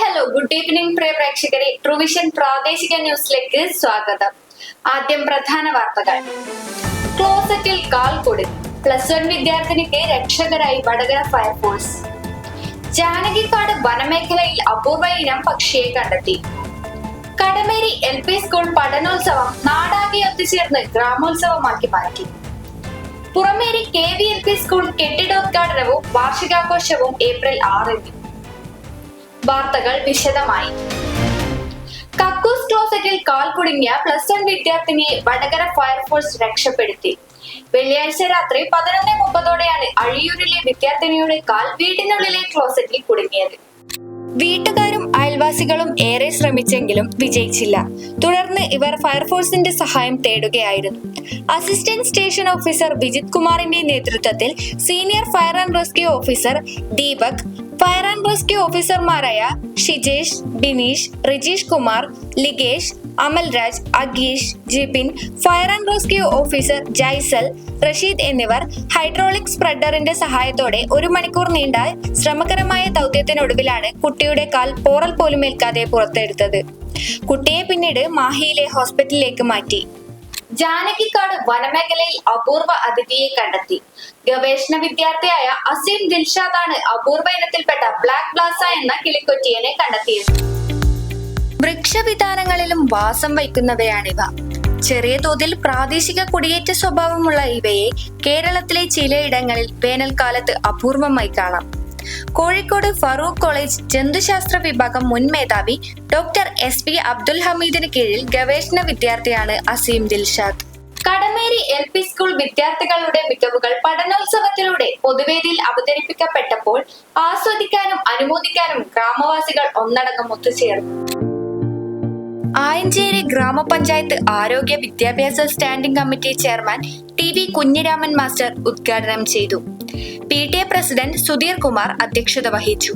Good evening പ്രിയ പ്രേക്ഷകരെ. Truevision പ്രാദേശിക ന്യൂസിലേക്ക് സ്വാഗതം. ആദ്യം പ്രധാന വാർത്തകൾ. ക്ലോസറ്റിൽ കാൽ കൊടു പ്ലസ് വൺ വിദ്യാർത്ഥിനിക്ക് രക്ഷകരായി വടകര ഫയർഫോഴ്സ്. ജാനകിക്കാട് വനമേഖലയിൽ അപൂർവ ഇനം പക്ഷിയെ കണ്ടെത്തി. കടമേരി എൽ പി സ്കൂൾ പഠനോത്സവം നാടാകെ ഒത്തുചേർന്ന് ഗ്രാമോത്സവമാക്കി മാറ്റി. Purameri K V L P school കെട്ടിടോദ്ഘാടനവും വാർഷികാഘോഷവും ഏപ്രിൽ ആറിന്. വാർത്തകൾ വിശദമായി. കക്കൂസ് ക്ലോസറ്റിൽ കാൽ കുടുങ്ങിയ പ്ലസ് വൺ വിദ്യാർത്ഥിനിയെ വടകര ഫയർഫോഴ്സ് രക്ഷപ്പെടുത്തി. വെള്ളിയാഴ്ച രാത്രി പതിനൊന്ന് മുപ്പതോടെയാണ് അഴിയൂരിലെ വിദ്യാർത്ഥിനിയുടെ കാൽ വീടിനുള്ളിലെ ക്ലോസറ്റിൽ കുടുങ്ങിയത്. വീട്ടുകാരും അയൽവാസികളും ഏറെ ശ്രമിച്ചെങ്കിലും വിജയിച്ചില്ല. തുടർന്ന് ഇവർ ഫയർഫോഴ്സിന്റെ സഹായം തേടുകയായിരുന്നു. അസിസ്റ്റന്റ് സ്റ്റേഷൻ ഓഫീസർ വിജിത് കുമാറിന്റെ നേതൃത്വത്തിൽ senior fire and rescue officer Deepak fire and rescue ഓഫീസർമാരായ Shijesh Bineesh Rijeesh Kumar Ligesh Amalraj Ageesh Jipin fire and rescue officer Jaisal Rasheed എന്നിവർ ഹൈഡ്രോളിക് സ്പ്രെഡറിന്റെ സഹായത്തോടെ ഒരു മണിക്കൂർ നീണ്ട ശ്രമകരമായ ദൗത്യത്തിനൊടുവിലാണ് കുട്ടിയുടെ കാൽ പോറൽ പോലും ഏൽക്കാതെ പുറത്തെടുത്തത്. കുട്ടിയെ പിന്നീട് മാഹിയിലെ ഹോസ്പിറ്റലിലേക്ക് മാറ്റി. ജാനകിക്കാട് വനമേഖലയിൽ അപൂർവ അതിഥിയെ കണ്ടെത്തി. ഗവേഷണ വിദ്യാർത്ഥിയായ അസീം ദിൽഷാദാണ് അപൂർവ ഇനത്തിൽപ്പെട്ട ബ്ലാക്ക് ബ്ലാസ എന്ന കിളിക്കൊറ്റിയനെ കണ്ടെത്തിയത്. വൃക്ഷവിധാനങ്ങളിലും വാസം വയ്ക്കുന്നവയാണിവ ചെറിയ തോതിൽ പ്രാദേശിക കുടിയേറ്റ സ്വഭാവമുള്ള ഇവയെ കേരളത്തിലെ ചിലയിടങ്ങളിൽ വേനൽക്കാലത്ത് അപൂർവമായി കാണാം. കോഴിക്കോട് ഫറൂഖ് കോളേജ് ജന്തുശാസ്ത്ര വിഭാഗം മുൻ മേധാവി ഡോക്ടർ എസ് പി അബ്ദുൽ ഹമീദിന് കീഴിൽ ഗവേഷണ വിദ്യാർത്ഥിയാണ് Aseem Dilshad. Kadameri L P school വിദ്യാർത്ഥികളുടെ മികവുകൾ പഠനോത്സവത്തിലൂടെ പൊതുവേദിയിൽ അവതരിപ്പിക്കപ്പെട്ടപ്പോൾ ആസ്വദിക്കാനും അനുമോദിക്കാനും ഗ്രാമവാസികൾ ഒന്നടങ്കം ഒത്തുചേർന്നു. ആയഞ്ചേരി ഗ്രാമപഞ്ചായത്ത് ആരോഗ്യ വിദ്യാഭ്യാസ standing committee chairman T V Kunhiraman master ഉദ്ഘാടനം ചെയ്തു. P T A president Sudheer Kumar അധ്യക്ഷത വഹിച്ചു.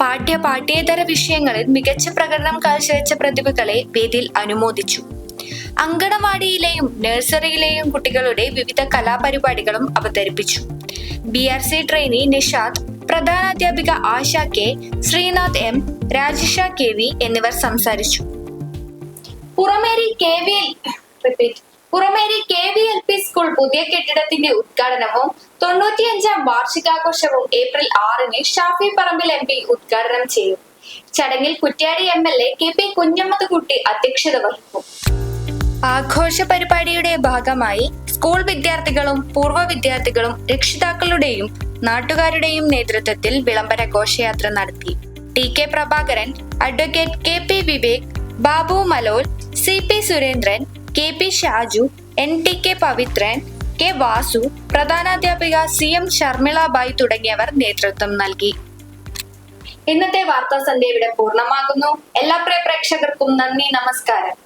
പാഠ്യ പാഠ്യേതര വിഷയങ്ങളിൽ മികച്ച പ്രകടനം കാഴ്ചവെച്ച പ്രതിഭകളെ വേദിയിൽ അനുമോദിച്ചു. അങ്കണവാടിയിലെയും നഴ്സറിയിലെയും കുട്ടികളുടെ വിവിധ കലാപരിപാടികളും അവതരിപ്പിച്ചു. B R C trainee Nishad പ്രധാനാധ്യാപിക Asha K Sreenath M Rajisha K V എന്നിവർ സംസാരിച്ചു. Purameri K V repeat Purameri K V L P school പുതിയ കെട്ടിടത്തിന്റെ ഉദ്ഘാടനവും തൊണ്ണൂറ്റിയഞ്ചാം വാർഷികാഘോഷവും ഏപ്രിൽ ആറിന് ഷാഫി പറമ്പിൽ എം പി ഉദ്ഘാടനം ചെയ്യും. ചടങ്ങിൽ Kuttiadi M L A K P Kunhammathkutty അധ്യക്ഷത വഹിക്കും. ആഘോഷ പരിപാടിയുടെ ഭാഗമായി സ്കൂൾ വിദ്യാർത്ഥികളും പൂർവ വിദ്യാർത്ഥികളും രക്ഷിതാക്കളുടെയും നാട്ടുകാരുടെയും നേതൃത്വത്തിൽ വിളംബര ഘോഷയാത്ര നടത്തി. T K Prabhakaran advocate K P Vivek Babu Malol C P Surendran K P Shaju N T K Pavithran K Vasu പ്രധാനാധ്യാപിക C M Sharmilabai തുടങ്ങിയവർ നേതൃത്വം നൽകി. ഇന്നത്തെ വാർത്താ സന്ധ്യ ഇവിടെ പൂർണമാകുന്നു എല്ലാ പ്രിയ പ്രേക്ഷകർക്കും നന്ദി നമസ്കാരം.